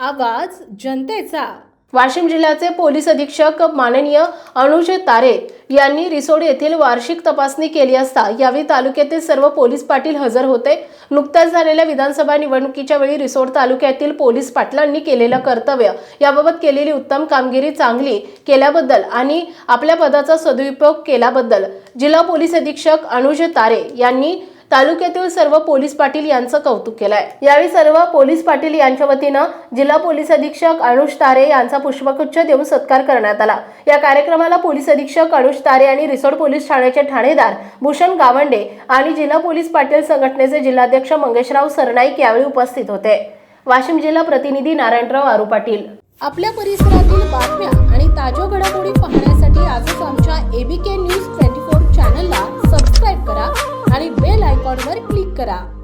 आवाज जनतेचा. वाशिम जिल्ह्याचे पोलीस अधीक्षक माननीय अनुज तारे यांनी रिसोड येथील वार्षिक तपासणी केली असता यावेळी तालुक्यातील सर्व पोलीस पाटील हजर होते. नुकत्याच झालेल्या विधानसभा निवडणुकीच्या वेळी रिसोड तालुक्यातील पोलीस पाटलांनी केलेलं कर्तव्य याबाबत केलेली उत्तम कामगिरी चांगली केल्याबद्दल आणि आपल्या पदाचा सदुपयोग केल्याबद्दल जिल्हा पोलीस अधीक्षक अनुज तारे यांनी तालुक्यातील सर्व पोलीस पाटील यांचं कौतुक केलंय. यावेळी सर्व पोलीस पाटील यांच्या वतीनं जिल्हा पोलीस अधीक्षक अनुष तारे यांचा पुष्पगुच्छ देऊन सत्कार करण्यात आला. या कार्यक्रमाला पोलीस अधीक्षक अनुष तारे आणि रिसोड पोलीस ठाण्याचे ठाणेदार भूषण गावंडे आणि जिल्हा पोलीस पाटील संघटनेचे जिल्हाध्यक्ष मंगेशराव सरनाईक यावेळी उपस्थित होते. वाशिम जिल्हा प्रतिनिधी नारायणराव आरू पाटील. आपल्या परिसरातील बातम्या आणि ताज्या घडामोडी पाहण्यासाठी आजच आमच्या एबीके आयकॉनवर क्लिक करा.